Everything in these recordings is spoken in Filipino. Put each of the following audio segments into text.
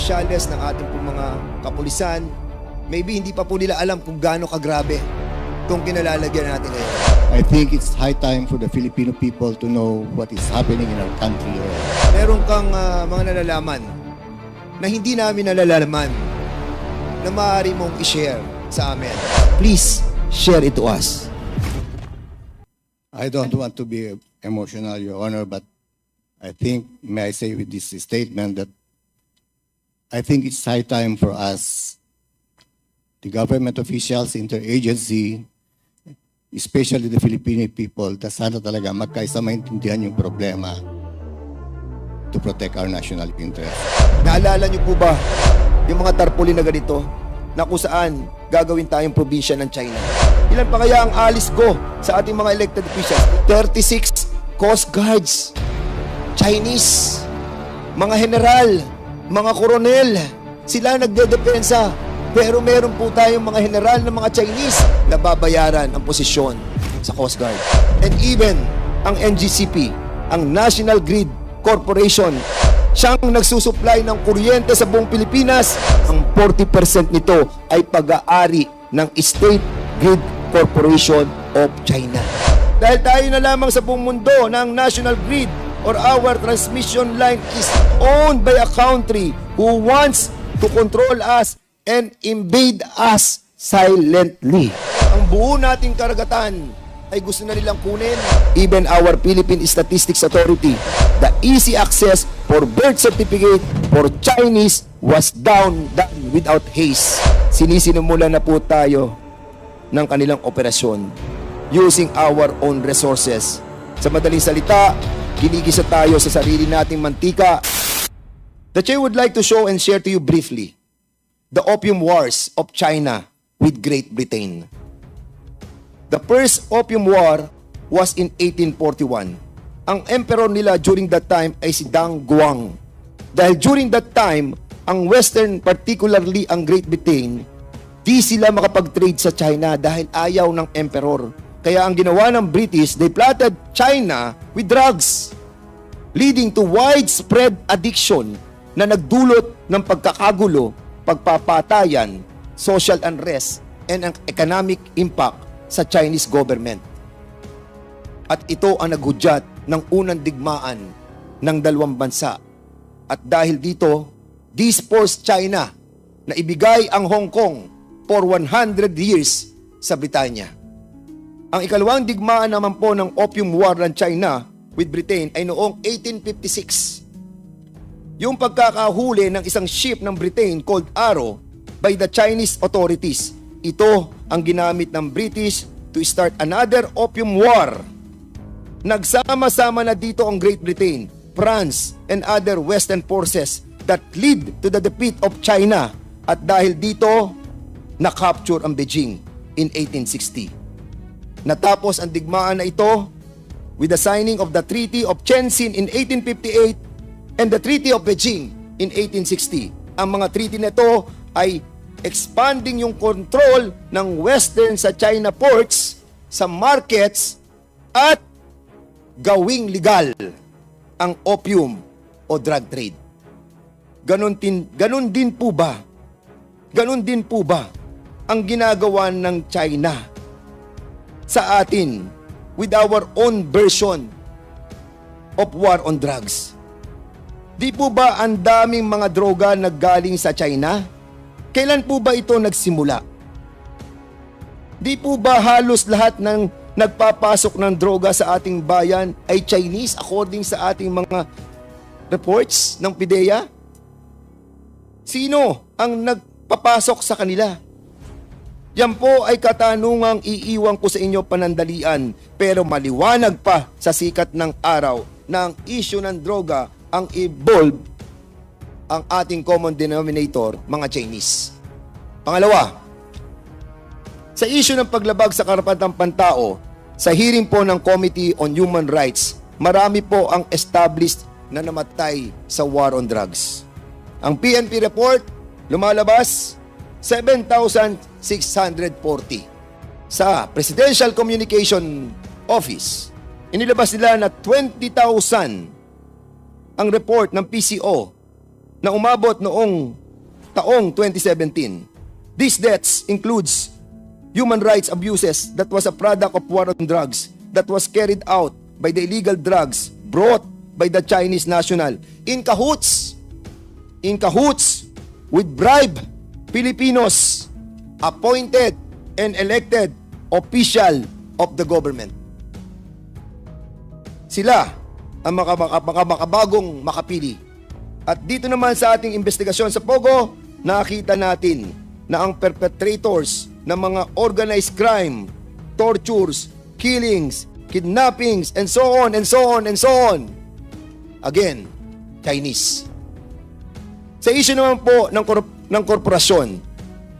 opisyales ng ating po mga kapulisan, maybe hindi pa po nila alam kung gaano kagrabe itong kinalalagyan natin ngayon. I think it's high time for the Filipino people to know what is happening in our country. Meron kang ah, mga nalalaman na hindi namin nalalaman na maaari mong i-share sa amin. Please, share it to us. I don't want to be emotional, Your Honor, but I think, may I say with this statement that I think it's high time for us, the government officials, interagency, especially the Filipino people, na sana talaga magkaisa maintindihan yung problema to protect our national interest. Naalala niyo po ba yung mga tarpaulin na ganito na kung saan gagawin tayong probinsya ng China? Ilan pa kaya ang alis ko sa ating mga elected officials? 36 Coast Guards, Chinese, mga general, mga koronel, sila nagdedepensa. Pero meron po tayong mga general ng mga Chinese na babayaran ang posisyon sa Coast Guard. And even ang NGCP, ang National Grid Corporation, siyang nagsusupply ng kuryente sa buong Pilipinas. Ang 40% nito ay pag-aari ng State Grid Corporation of China. Dahil tayo na lamang sa buong mundo ng National Grid or our transmission line is owned by a country who wants to control us and invade us silently. Ang buo nating karagatan ay gusto na nilang kunin. Even our Philippine Statistics Authority, the easy access for birth certificate for Chinese was down, done without haste. Sinisinimula na po tayo ng kanilang operasyon using our own resources. Sa madaling salita, ginigisa tayo sa sarili nating mantika. The Che would like to show and share to you briefly the opium wars of China with Great Britain. The first opium war was in 1841. Ang emperor nila during that time ay si Dang Guang. Dahil during that time, ang Western, particularly ang Great Britain, di sila makapag-trade sa China dahil ayaw ng emperor. Kaya ang ginawa ng British, they plotted China with drugs, leading to widespread addiction na nagdulot ng pagkakagulo, pagpapatayan, social unrest, and ang economic impact sa Chinese government. At ito ang naghudyat ng unang digmaan ng dalawang bansa. At dahil dito, this forced China na ibigay ang Hong Kong for 100 years sa Britanya. Ang ikalawang digmaan naman po ng Opium War ng China with Britain ay noong 1856. Yung pagkakahuli ng isang ship ng Britain called Arrow by the Chinese authorities. Ito ang ginamit ng British to start another opium war. Nagsama-sama na dito ang Great Britain, France, and other western forces that lead to the defeat of China. At dahil dito, na-capture ang Beijing in 1860. Natapos ang digmaan na ito with the signing of the Treaty of Tianjin in 1858 and the Treaty of Beijing in 1860. Ang mga treaty na ito ay expanding yung control ng Western sa China ports, sa markets, at gawing legal ang opium o drug trade. Ganon din, ganon din po ba? Ganon din po ba ang ginagawa ng China sa atin with our own version of war on drugs? Di po ba ang daming mga droga na galing sa China? Kailan po ba ito nagsimula? Di po ba halos lahat ng nagpapasok ng droga sa ating bayan ay Chinese according sa ating mga reports ng PIDEA? Sino ang nagpapasok sa kanila? Yan po ay katanungang iiwan ko sa inyo panandalian pero maliwanag pa sa sikat ng araw na ang ng droga ang evolve ang ating common denominator, mga Chinese. Pangalawa, sa issue ng paglabag sa karapatang pantao, sa hearing po ng Committee on Human Rights, marami po ang established na namatay sa war on drugs. Ang PNP report, lumalabas, 7,640. Sa Presidential Communication Office, inilabas nila na 20,000 ang report ng PCO na umabot noong taong 2017. These deaths includes human rights abuses that was a product of war on drugs that was carried out by the illegal drugs brought by the Chinese national in cahoots in cahoots with bribe Filipinos appointed and elected official of the government. Sila ang mga, mga, mga makabagong makapili. At dito naman sa ating investigasyon sa Pogo, nakita natin na ang perpetrators ng mga organized crime, tortures, killings, kidnappings, and so on, and so on, and so on. Again, Chinese. Sa issue naman po ng, korp- ng korporasyon,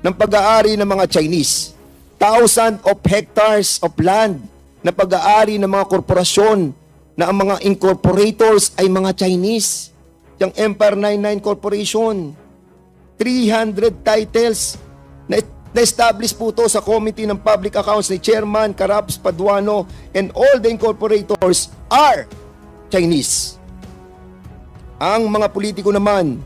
ng pag-aari ng mga Chinese, thousand of hectares of land na pag-aari ng mga korporasyon na ang mga incorporators ay mga Chinese. Yung Empire 99 Corporation, 300 titles na na-establish po to sa Committee ng Public Accounts ni Chairman Caraps Paduano and all the incorporators are Chinese. Ang mga politiko naman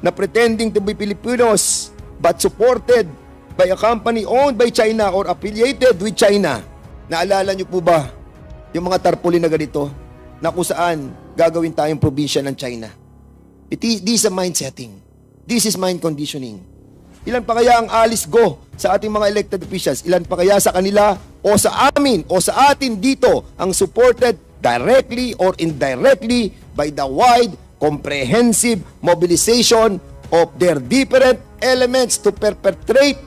na pretending to be Filipinos but supported by a company owned by China or affiliated with China. Naalala niyo po ba yung mga tarpaulin na ganito na kung saan gagawin tayong probinsya ng China? It is, this is a mind setting. This is mind conditioning. Ilan pa kaya ang alis go sa ating mga elected officials? Ilan pa kaya sa kanila o sa amin o sa atin dito ang supported directly or indirectly by the wide comprehensive mobilization of their different elements to perpetrate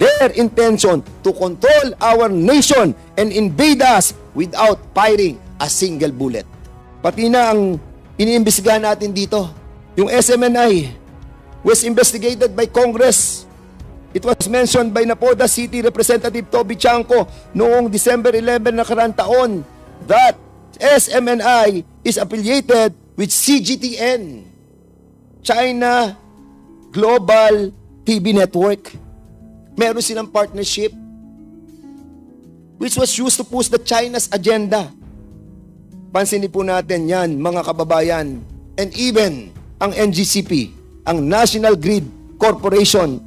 their intention to control our nation and invade us without firing a single bullet. Pati na ang iniimbestigahan natin dito, yung SMNI was investigated by Congress. It was mentioned by Napoda City Representative Toby Chanco noong December 11 na karang taon that SMNI is affiliated with CGTN, China Global TV Network. Meron silang partnership which was used to push the China's agenda. Pansinin po natin yan, mga kababayan. And even ang NGCP, ang National Grid Corporation,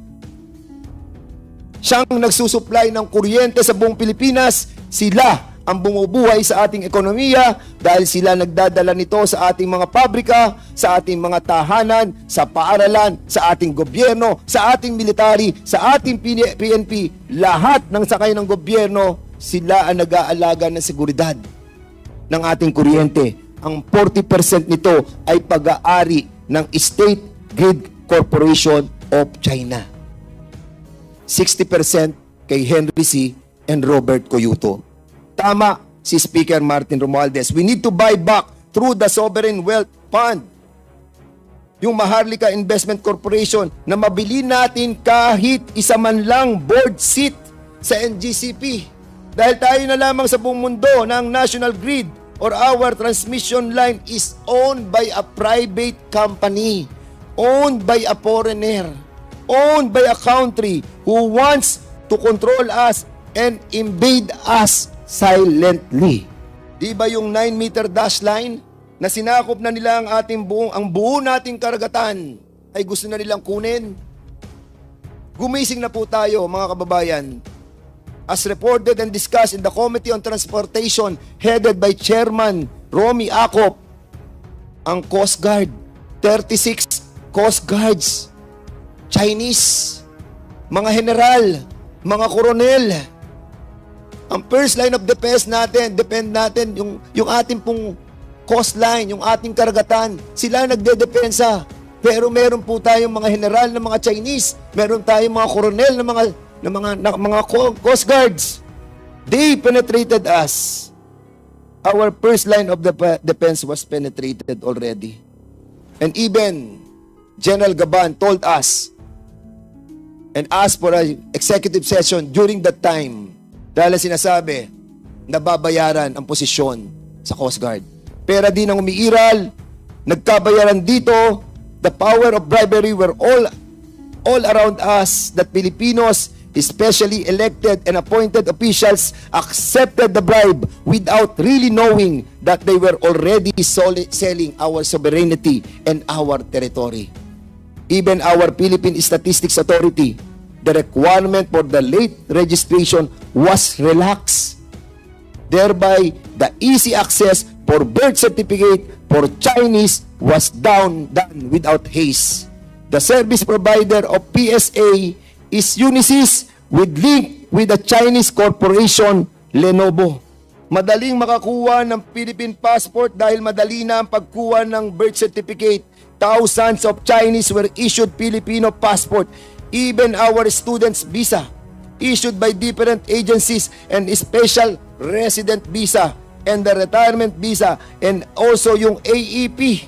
siyang nagsusupply ng kuryente sa buong Pilipinas, sila ang bumubuhay sa ating ekonomiya dahil sila nagdadala nito sa ating mga pabrika, sa ating mga tahanan, sa paaralan, sa ating gobyerno, sa ating military, sa ating PNP, lahat ng sakay ng gobyerno, sila ang nag-aalaga ng seguridad ng ating kuryente. Ang 40% nito ay pag-aari ng State Grid Corporation of China. 60% kay Henry C. and Robert Coyuto. Tama si Speaker Martin Romualdez. We need to buy back through the Sovereign Wealth Fund yung Maharlika Investment Corporation na mabili natin kahit isa man lang board seat sa NGCP. Dahil tayo na lamang sa buong mundo ng National Grid or our transmission line is owned by a private company, owned by a foreigner, owned by a country who wants to control us and invade us silently. Di ba yung 9 meter dash line na sinakop na nila ang ating buong ang buo nating karagatan ay gusto na nilang kunin? Gumising na po tayo mga kababayan. As reported and discussed in the Committee on Transportation headed by Chairman Romy Acop, ang Coast Guard, 36 Coast Guards, Chinese, mga general, mga koronel, ang first line of defense natin, depend natin yung, yung ating pong coastline, yung ating karagatan, sila nagdedepensa. Pero meron po tayong mga general ng mga Chinese, meron tayong mga koronel ng mga ng mga na, mga co- coast guards. They penetrated us. Our first line of defense was penetrated already. And even General Gaban told us and asked for an executive session during that time dahil sinasabi nababayaran ang posisyon sa Coast Guard. Pera din ang umiiral, nagkabayaran dito, the power of bribery were all all around us that Filipinos, especially elected and appointed officials, accepted the bribe without really knowing that they were already selling our sovereignty and our territory. even our Philippine Statistics Authority, the requirement for the late registration was relaxed. Thereby, the easy access for birth certificate for Chinese was down done without haste. The service provider of PSA is Unisys with link with the Chinese corporation Lenovo. Madaling makakuha ng Philippine passport dahil madali na ang pagkuha ng birth certificate. Thousands of Chinese were issued Filipino passport. Even our students visa issued by different agencies and special resident visa and the retirement visa and also yung AEP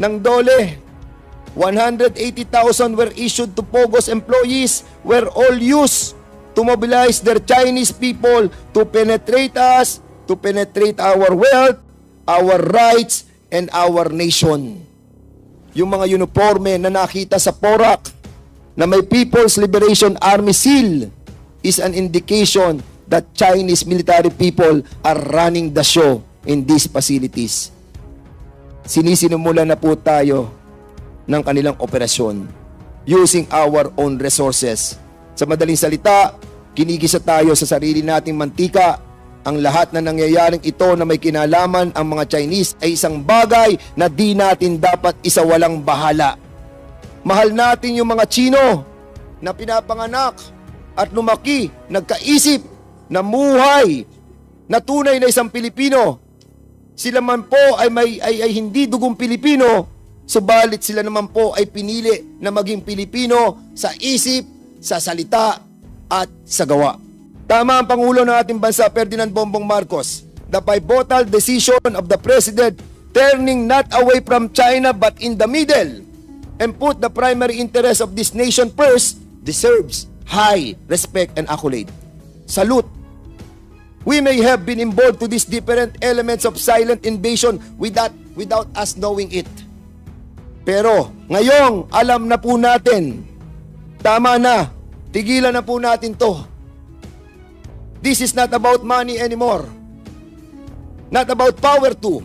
ng DOLE. 180,000 were issued to POGOS employees were all used to mobilize their Chinese people to penetrate us, to penetrate our wealth, our rights, and our nation. Yung mga uniforme na nakita sa Porak na may People's Liberation Army seal is an indication that Chinese military people are running the show in these facilities. Sinisinimula na po tayo ng kanilang operasyon using our own resources. Sa madaling salita, kinigisa tayo sa sarili nating mantika. Ang lahat na nangyayaring ito na may kinalaman ang mga Chinese ay isang bagay na di natin dapat isawalang bahala. Mahal natin yung mga Chino na pinapanganak at lumaki, nagkaisip, namuhay, na tunay na isang Pilipino. Sila man po ay, may, ay, ay hindi dugong Pilipino, subalit sila naman po ay pinili na maging Pilipino sa isip, sa salita, at sa gawa. Tama ang Pangulo ng ating bansa, Ferdinand Bongbong Marcos. The pivotal decision of the President turning not away from China but in the middle and put the primary interest of this nation first deserves high respect and accolade. Salute. We may have been involved to these different elements of silent invasion without, without us knowing it. Pero ngayong alam na po natin, tama na, tigilan na po natin to. This is not about money anymore. Not about power too.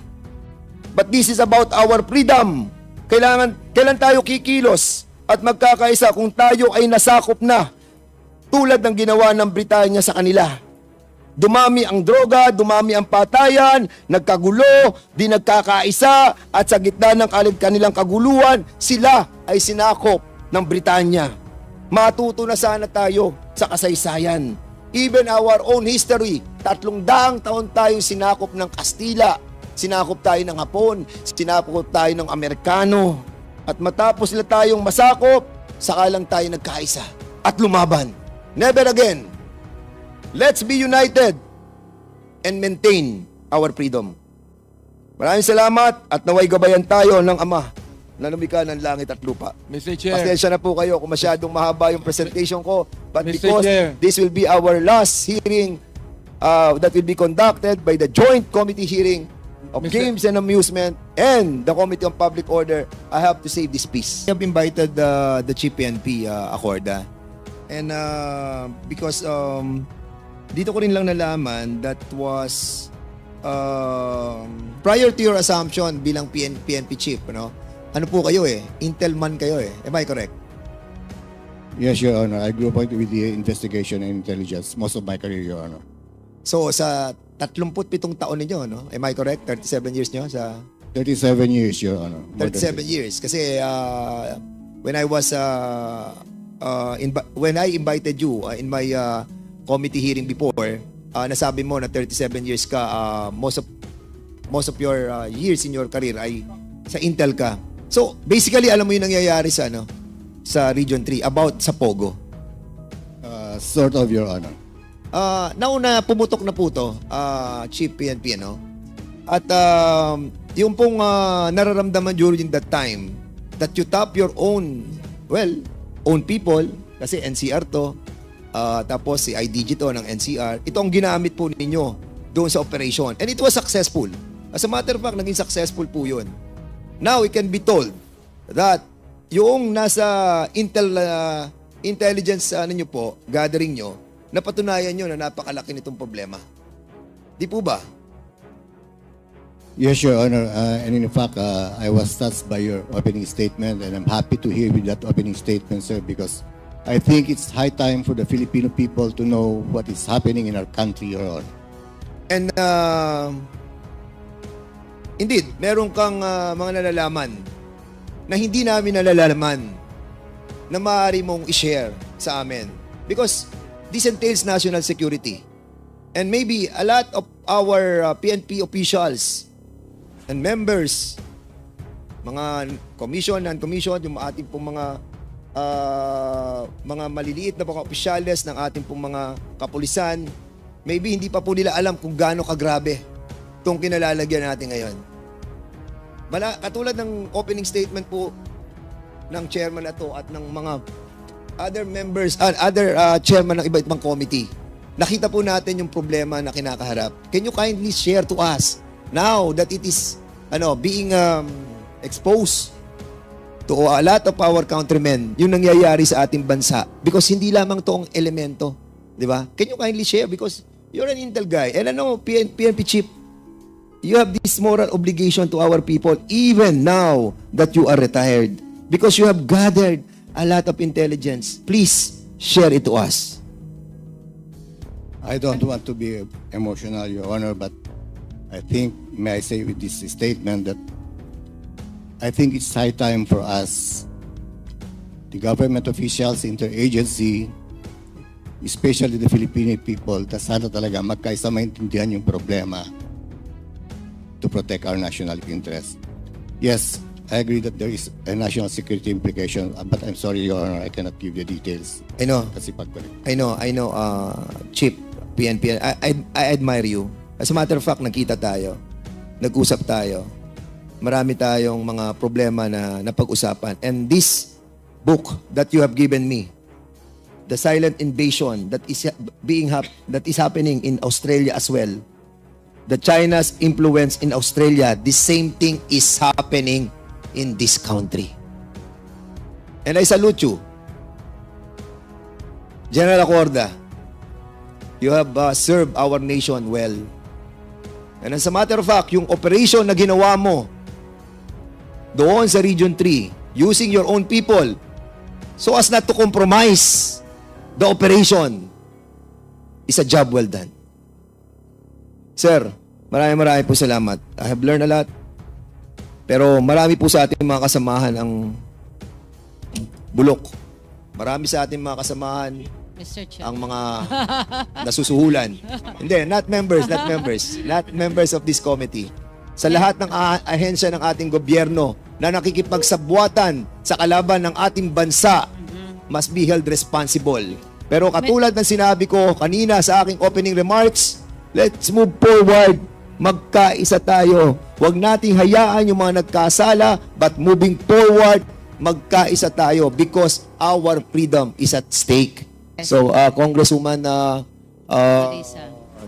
But this is about our freedom. Kailangan, kailan tayo kikilos at magkakaisa kung tayo ay nasakop na tulad ng ginawa ng Britanya sa kanila. Dumami ang droga, dumami ang patayan, nagkagulo, di nagkakaisa at sa gitna ng kanilang kaguluhan, sila ay sinakop ng Britanya. Matuto na sana tayo sa kasaysayan. Even our own history, tatlong daang taon tayong sinakop ng Kastila, sinakop tayo ng Hapon, sinakop tayo ng Amerikano. At matapos sila tayong masakop, saka lang tayo nagkaisa at lumaban. Never again. Let's be united and maintain our freedom. Maraming salamat at naway gabayan tayo ng Ama na lumikha ng langit at lupa. Mr. Chair, Pasensya na po kayo kung masyadong mahaba yung presentation ko. But Mr. because Chair. this will be our last hearing uh, that will be conducted by the joint committee hearing of Mr. Games and Amusement and the Committee on Public Order, I have to say this piece. I have invited uh, the Chief PNP, uh, Acorda. And uh, because um, dito ko rin lang nalaman that was um, prior to your assumption bilang PN, PNP Chief, ano? Ano po kayo eh? Intel man kayo eh. Am I correct? Yes, Your Honor. I grew up with the investigation and intelligence most of my career, Your Honor. So sa 37 taon ninyo, no? Am I correct? 37 years nyo sa 37 years, Your Honor. More than 37 years kasi uh, when I was uh, uh, invi- when I invited you uh, in my uh, committee hearing before uh, nasabi mo na 37 years ka uh, most of most of your uh, years in your career ay sa Intel ka so basically alam mo yung nangyayari sa ano sa Region 3 about sa Pogo Uh, sort of, Your Honor. Uh, nauna pumutok na po to uh, Chief PNP ano? At um, yung pong uh, nararamdaman during that time that you tap your own well own people kasi NCR to uh, tapos si IDG to ng NCR ito ang ginamit po ninyo doon sa operation. And it was successful. As a matter of fact naging successful po yun. Now it can be told that yung nasa intel uh, intelligence ano nyo po gathering nyo napatunayan nyo na napakalaki nitong problema di po ba Yes, Your Honor. Uh, and in fact, uh, I was touched by your opening statement, and I'm happy to hear with that opening statement, sir, because I think it's high time for the Filipino people to know what is happening in our country, Your Honor. And uh, indeed, meron kang uh, mga nalalaman na hindi namin nalalaman na maaari mong i-share sa amin. Because this entails national security. And maybe a lot of our uh, PNP officials and members, mga commission, non-commission, yung ating pong mga ah, mga maliliit na mga opisyales ng ating pong mga kapulisan, maybe hindi pa po nila alam kung gaano kagrabe itong kinalalagyan natin ngayon. Mala, katulad ng opening statement po ng chairman na to at ng mga other members, uh, other uh, chairman ng iba-ibang committee, nakita po natin yung problema na kinakaharap. Can you kindly share to us now that it is ano being um, exposed to a lot of our countrymen yung nangyayari sa ating bansa? Because hindi lamang to ang elemento, di ba? Can you kindly share? Because you're an intel guy. And ano PN, PNP chief you have this moral obligation to our people even now that you are retired. Because you have gathered a lot of intelligence. Please share it to us. I don't want to be emotional, Your Honor, but I think, may I say with this statement that I think it's high time for us, the government officials, interagency, especially the Filipino people, na sana talaga magkaisa maintindihan yung problema to protect our national interest. Yes, I agree that there is a national security implication, uh, but I'm sorry, Your Honor, I cannot give you details I know, kasi pagkulit. I know, I know, uh, Chief, PNP, I, I, I admire you. As a matter of fact, nagkita tayo, nag-usap tayo, marami tayong mga problema na napag-usapan. And this book that you have given me, The Silent Invasion that is being hap- that is happening in Australia as well. The China's influence in Australia, the same thing is happening in this country. And I salute you. General Acorda, you have uh, served our nation well. And as a matter of fact, yung operation na ginawa mo doon sa Region 3, using your own people, so as not to compromise the operation, is a job well done. Sir, maraming maraming po salamat. I have learned a lot. Pero marami po sa ating mga kasamahan ang bulok. Marami sa ating mga kasamahan Mr. Chair. ang mga nasusuhulan. Hindi, not members, not members. Not members of this committee. Sa lahat ng ah- ahensya ng ating gobyerno na nakikipagsabwatan sa kalaban ng ating bansa must be held responsible. Pero katulad ng sinabi ko kanina sa aking opening remarks, let's move forward. Magkaisa tayo. Huwag nating hayaan yung mga nagkasala, but moving forward, magkaisa tayo because our freedom is at stake. So, uh, Congresswoman uh, uh.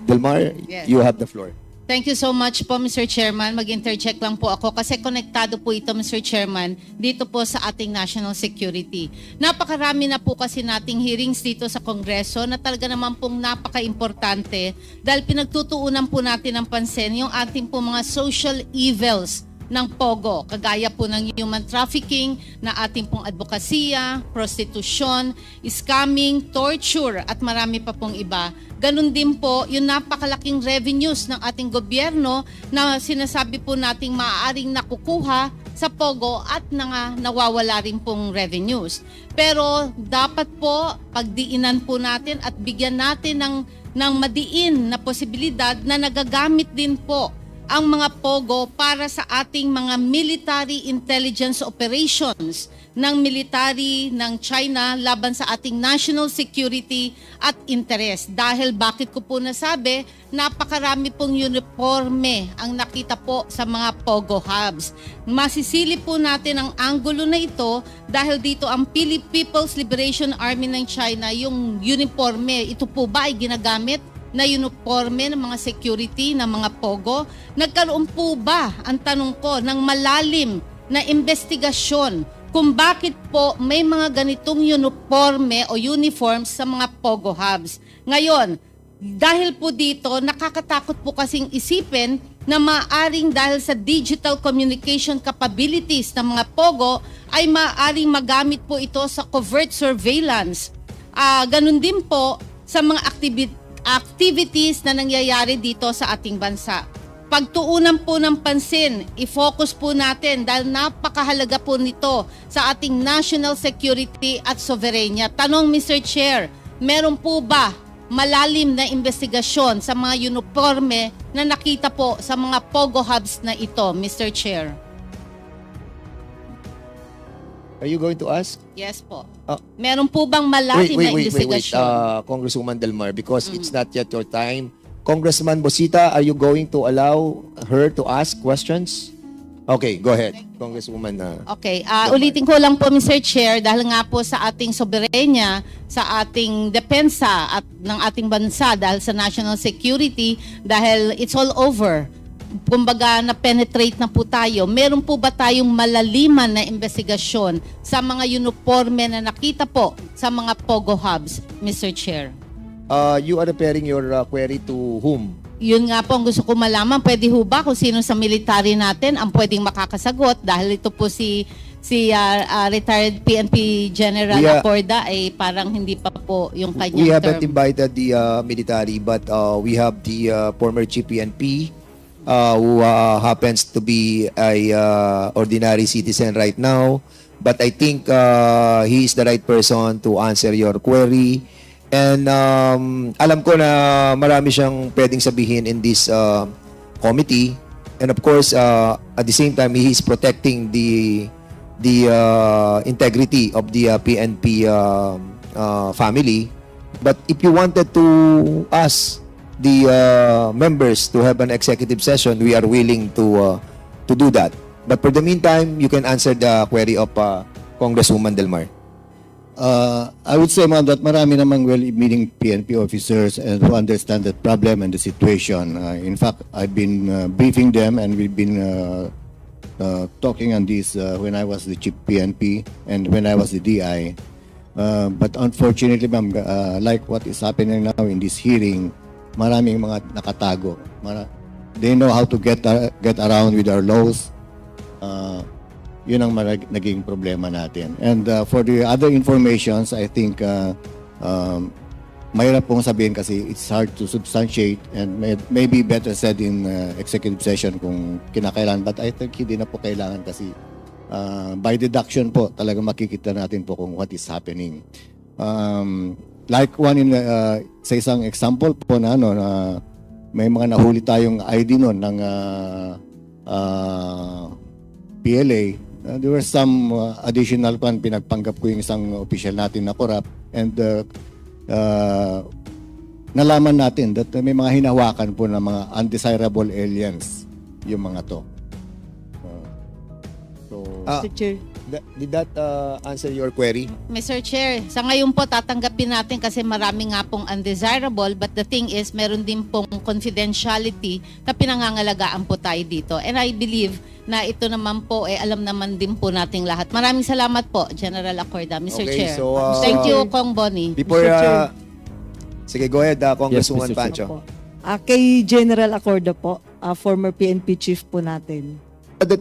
Delmar, Yes. you have the floor. Thank you so much po, Mr. Chairman. Mag-intercheck lang po ako kasi konektado po ito, Mr. Chairman, dito po sa ating national security. Napakarami na po kasi nating hearings dito sa Kongreso na talaga naman pong napaka-importante dahil pinagtutuunan po natin ng pansin yung ating po mga social evils ng POGO, kagaya po ng human trafficking, na ating pong advokasya, prostitusyon, scamming, torture, at marami pa pong iba. Ganon din po yung napakalaking revenues ng ating gobyerno na sinasabi po nating maaaring nakukuha sa POGO at nga nawawala rin pong revenues. Pero dapat po pagdiinan po natin at bigyan natin ng, ng madiin na posibilidad na nagagamit din po ang mga POGO para sa ating mga military intelligence operations ng military ng China laban sa ating national security at interest. Dahil bakit ko po nasabi, napakarami pong uniforme ang nakita po sa mga POGO hubs. Masisili po natin ang anggulo na ito dahil dito ang Pili- People's Liberation Army ng China, yung uniforme, ito po ba ay ginagamit na uniforme ng mga security ng mga POGO? Nagkaroon po ba, ang tanong ko, ng malalim na investigasyon kung bakit po may mga ganitong uniforme o uniforms sa mga POGO hubs? Ngayon, Dahil po dito, nakakatakot po kasing isipin na maaring dahil sa digital communication capabilities ng mga POGO ay maaring magamit po ito sa covert surveillance. Ah, ganun din po sa mga activi- activities na nangyayari dito sa ating bansa. Pagtuunan po ng pansin, i-focus po natin dahil napakahalaga po nito sa ating national security at sovereignty. Tanong Mr. Chair, meron po ba malalim na investigasyon sa mga uniforme na nakita po sa mga POGO hubs na ito, Mr. Chair? Are you going to ask? Yes po. Ah. meron po bang malalim na investigasyon? Uh, Congresswoman Delmar, because it's not yet your time. Congressman Bosita, are you going to allow her to ask questions? Okay, go ahead. Congresswoman uh, Okay, ah, ulitin ko lang po Mr. Chair dahil nga po sa ating soberenya, sa ating depensa at ng ating bansa dahil sa national security dahil it's all over. Kumbaga na-penetrate na po tayo. Meron po ba tayong malaliman na investigasyon sa mga uniforme na nakita po sa mga POGO hubs, Mr. Chair? uh, you are referring your uh, query to whom? Yun nga po ang gusto ko malaman. Pwede ho ba kung sino sa military natin ang pwedeng makakasagot dahil ito po si si ah, ah, retired PNP General We, ah, Acorda ay parang hindi pa po yung kanyang We haven't term. invited the uh, military, but uh, we have the uh, former chief PNP uh, who uh, happens to be a uh, ordinary citizen right now. But I think uh, he is the right person to answer your query. And um, alam ko na marami siyang pwedeng sabihin in this uh, committee. And of course, uh, at the same time, he is protecting the the uh, integrity of the uh, PNP uh, uh, family. But if you wanted to ask the uh, members to have an executive session, we are willing to uh, to do that. But for the meantime, you can answer the query of uh, Congresswoman Delmar. Uh, I would say, ma'am, that marami namang well-meaning PNP officers and who understand the problem and the situation. Uh, in fact, I've been uh, briefing them and we've been uh, uh, talking on this uh, when I was the chief PNP and when I was the DI. Uh, but unfortunately, ma'am, uh, like what is happening now in this hearing, maraming mga nakatago. Mara- they know how to get uh, get around with our laws. Uh, yun ang marag- naging problema natin. And uh, for the other informations, I think uh, um, mahirap pong sabihin kasi it's hard to substantiate and may, maybe better said in uh, executive session kung kinakailangan. But I think hindi na po kailangan kasi uh, by deduction po talaga makikita natin po kung what is happening. Um, like one in uh, sa isang example po na ano na may mga nahuli tayong ID noon ng uh, uh, PLA, uh, there were some uh, additional pan pinagpanggap ko yung isang official natin na corrupt and uh, uh, nalaman natin that may mga hinawakan po ng mga undesirable aliens yung mga to. Uh, so, Mr. Chair. Th- did that uh, answer your query? Mr. Chair, sa ngayon po tatanggapin natin kasi marami nga pong undesirable but the thing is meron din pong confidentiality na pinangangalagaan po tayo dito. And I believe na ito naman po eh alam naman din po nating lahat. Maraming salamat po General Acorda, Mr. Okay, Chair. so, uh, Thank you Kong Bonnie. Before, Mr. Chair. uh, sige, go ahead, uh, Congresswoman Mr. Chair. Pancho. Ah, kay General Acorda po, ah, former PNP chief po natin. That